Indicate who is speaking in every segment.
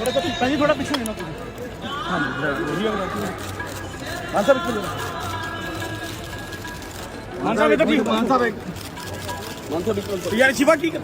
Speaker 1: ਥੋੜਾ ਜਿਹਾ ਭਾਜੀ ਥੋੜਾ ਪਿੱਛੇ ਲੈਣਾ ਤੁਸੀਂ ਹਾਂਜੀ ਵਧੀਆ ਗੱਲ ਮਾਨ ਸਾਹਿਬ ਇੱਥੇ ਮਾਨ ਸਾਹਿਬ ਇੱਧਰ ਠੀਕ ਮਾਨ ਸਾਹਿਬ ਮਾਨ ਸਾਹਿਬ ਇੱਧਰ ਯਾਰ ਸ਼ਿਵਾ ਕੀ ਕਰ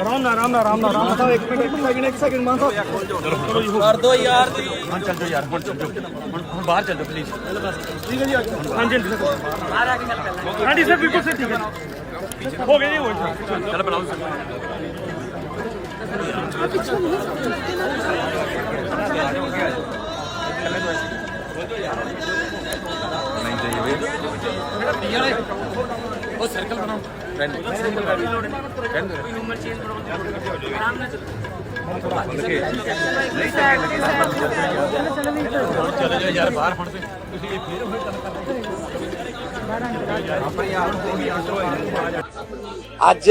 Speaker 1: ਆਰਾਮ ਨਾਲ ਆਰਾਮ ਨਾਲ ਆਰਾਮ ਨਾਲ ਆਰਾਮ ਨਾਲ। ਇੱਕ ਮਿੰਟ ਇੱਕ ਸੈਕਿੰਡ ਇੱਕ ਸੈਕਿੰਡ ਮਾਨ ਸਾਹਿਬ।
Speaker 2: ਕਰ ਦੋ ਯਾਰ ਦੀ।
Speaker 3: ਹਾਂ ਚੱਲ ਜਾਓ ਯਾਰ ਹੁਣ ਚੱਲ ਜਾਓ। ਹੁਣ ਹੁਣ ਬਾਹਰ ਚੱਲ ਜਾਓ ਪਲੀਜ਼
Speaker 1: ਠੀਕ ਹੈ ਜੀ ਹਾਂਜੀ ਹਾਂਜੀ ਸਰ। ਹਾਂਜੀ ਸਰ ਬਿਲਕੁਲ ਸਰ ਠੀਕ ਹੈ। ਹੋ ਗਿਆ ਜੀ ਹੋ ਗਿਆ
Speaker 3: ਚੱਲ ਬਣਾਓ ਸਰ। ਨਹੀਂ ਜਾਈਏ
Speaker 2: ਉਹ ਸਰਕਲ ਬਣਾਓ
Speaker 3: ਫਰੈਂਡ ਫਰੈਂਡ ਚਲੇ ਜਾਓ ਯਾਰ ਬਾਹਰ ਹੁਣ ਤੇ ਤੁਸੀਂ ਫੇਰ ਹੋਏ
Speaker 4: ਅੱਜ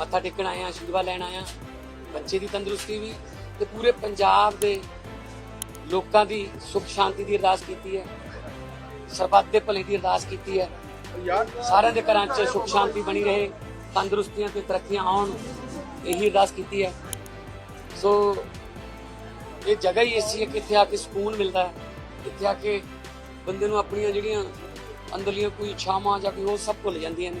Speaker 4: ਮੱਥਾ ਟੇਕਣ ਆਏ ਆ ਆਸ਼ੀਰਵਾਦ ਲੈਣ ਆਏ ਆ। ਬੱਚੇ ਦੀ ਤੰਦਰੁਸਤੀ ਵੀ ਤੇ ਪੂਰੇ ਪੰਜਾਬ ਦੇ ਲੋਕਾਂ ਦੀ ਸੁਖ ਸ਼ਾਂਤੀ ਦੀ ਅਰਦਾਸ ਕੀਤੀ ਹੈ। ਸਰਬੱਤ ਦੇ ਭਲੇ ਦੀ ਅਰਦਾਸ ਕੀਤੀ ਹੈ। ਸਾਰਿਆਂ ਦੇ ਘਰਾਂ 'ਚ ਸੁਖ ਸ਼ਾਂਤੀ ਬਣੀ ਰਹੇ, ਤੰਦਰੁਸਤੀਆਂ ਤੇ ਤਰੱਕੀਆਂ ਆਉਣ, ਇਹੀ ਅਰਦਾਸ ਕੀਤੀ ਹੈ। ਸੋ ਇਹ ਜਗ੍ਹਾ ਹੀ ਐਸੀ ਹੈ ਕਿ ਇੱਥੇ ਆ ਕੇ ਸਕੂਨ ਮਿਲਦਾ ਹੈ। ਇੱਥੇ ਆ ਕੇ ਬੰਦੇ ਨੂੰ ਆਪਣੀਆਂ ਜਿਹੜੀਆਂ ਅੰਦਰਲੀਆਂ ਕੋਈ ਇੱਛਾਵਾਂ ਜਾਂ ਕੋਈ ਹੋਰ ਸਭ ਭੁੱਲ ਜਾਂਦੀਆਂ ਨੇ।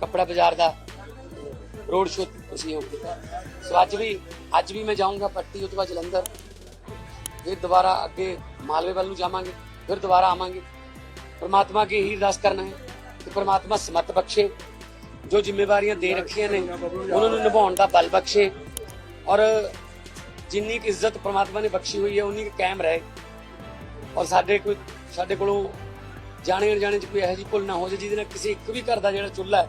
Speaker 4: ਕੱਪੜਾ ਬਾਜ਼ਾਰ ਦਾ ਰੋਡ ਸ਼ੋਅ ਤੁਸੀਂ ਉਹ ਕੀਤਾ। ਸੋ ਅੱਜ ਵੀ ਅੱਜ ਵੀ ਮੈਂ ਜਾਊਂਗਾ ਪੱਟੀ ਉਸ ਤੋਂ ਬਾਅਦ ਜਲੰਧਰ। ਫਿਰ ਦੁਬਾਰਾ ਅੱਗੇ ਮਾਲਵੇ ਵੱਲ ਨੂੰ ਜਾਵਾਂਗੇ, ਫਿਰ ਦੁਬਾਰਾ ਆਵਾਂਗੇ। ਪਰਮਾਤਮਾ ਕੀ ਹੀ ਅਰਦਾਸ ਕਰਨਾ ਹੈ ਕਿ ਪਰਮਾਤਮਾ ਸਮਤ ਬਖਸ਼ੇ, ਜੋ ਜ਼ਿੰਮੇਵਾਰੀਆਂ ਦੇ ਰੱਖੀਆਂ ਨੇ, ਉਹਨਾਂ ਨੂੰ ਨਿਭਾਉਣ ਦਾ ਬਲ ਬਖਸ਼ੇ। ਔਰ ਜਿੰਨੀ ਕੁ ਇੱਜ਼ਤ ਪਰਮਾਤਮਾ ਨੇ ਬਖਸ਼ੀ ਹੋਈ ਹੈ, ਉਨੀ ਕੁ ਕਾਇਮ ਰਹੇ। ਔਰ ਸਾਡੇ ਕੋਈ, ਸਾਡੇ ਕੋਲੋਂ ਜਾਣੇ ਅਣਜਾਣੇ ਚ ਕੋਈ ਇਹੋ ਜਿਹੀ ਭੁੱਲ ਨਾ ਹੋ ਜਾਏ, ਜਿਹਦੇ ਨਾਲ ਕਿਸੇ ਇੱਕ ਵੀ ਘਰ ਦਾ ਜਿਹੜਾ ਚੁੱਲ੍ਹਾ ਹੈ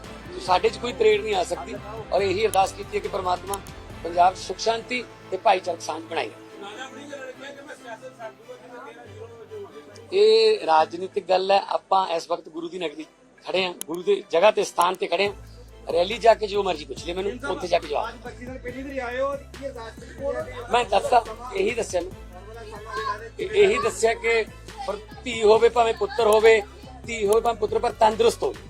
Speaker 4: ਸਾਡੇ 'ਚ ਕੋਈ ਤਰੇੜ ਨਹੀਂ ਆ ਸਕਦੀ ਔਰ ਇਹੀ ਅਰਦਾਸ ਕੀਤੀ ਹੈ ਕਿ ਪ੍ਰਮਾਤਮਾ ਪੰਜਾਬ ਸੁਖ, ਸ਼ਾਂਤੀ ਤੇ ਭਾਈਚਾਰਕ ਸਾਂਝ ਬਣਾਏ ਇਹ ਰਾਜਨੀਤਿਕ ਗੱਲ ਹੈ, ਆਪਾਂ ਇਸ ਵਕਤ ਗੁਰੂ ਦੀ ਨਗਰੀ ਖੜੇ ਹਾਂ, ਗੁਰੂ ਦੇ ਜਗ੍ਹਾ ਤੇ ਸਥਾਨ ਤੇ ਖੜੇ ਹਾਂ। ਰੈਲੀ ਜਾ ਕੇ ਜੋ ਮਰਜ਼ੀ ਪੁੱਛ ਲੈ ਮੈਨੂੰ, ਉੱਥੇ ਜਾ ਕੇ ਜਵਾਬ। ਮੈਂ ਦੱਸਦਾ, ਇਹੀ ਦੱਸਿਆ ਇਹੀ ਦੱਸਿਆ ਕਿ ਧੀ ਹੋਵੇ ਭਾਵੇਂ ਪੁੱਤਰ ਹੋਵੇ, ਧੀ ਹੋਵੇ ਭਾਵੇਂ ਪੁੱਤਰ, ਪਰ ਤੰਦਰੁਸਤ ਹੋਵੇ।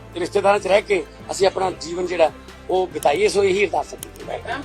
Speaker 4: ਅਹ, ਰਿਸ਼ਤੇਦਾਰਾਂ 'ਚ ਰਹਿ ਕੇ ਅਸੀਂ ਆਪਣਾ ਜੀਵਨ ਜਿਹੜਾ ਉਹ ਬਿਤਾਈਏ ਸੋ ਇਹੀ ਅਰਦਾਸ ਕੀਤੀ ਹੈ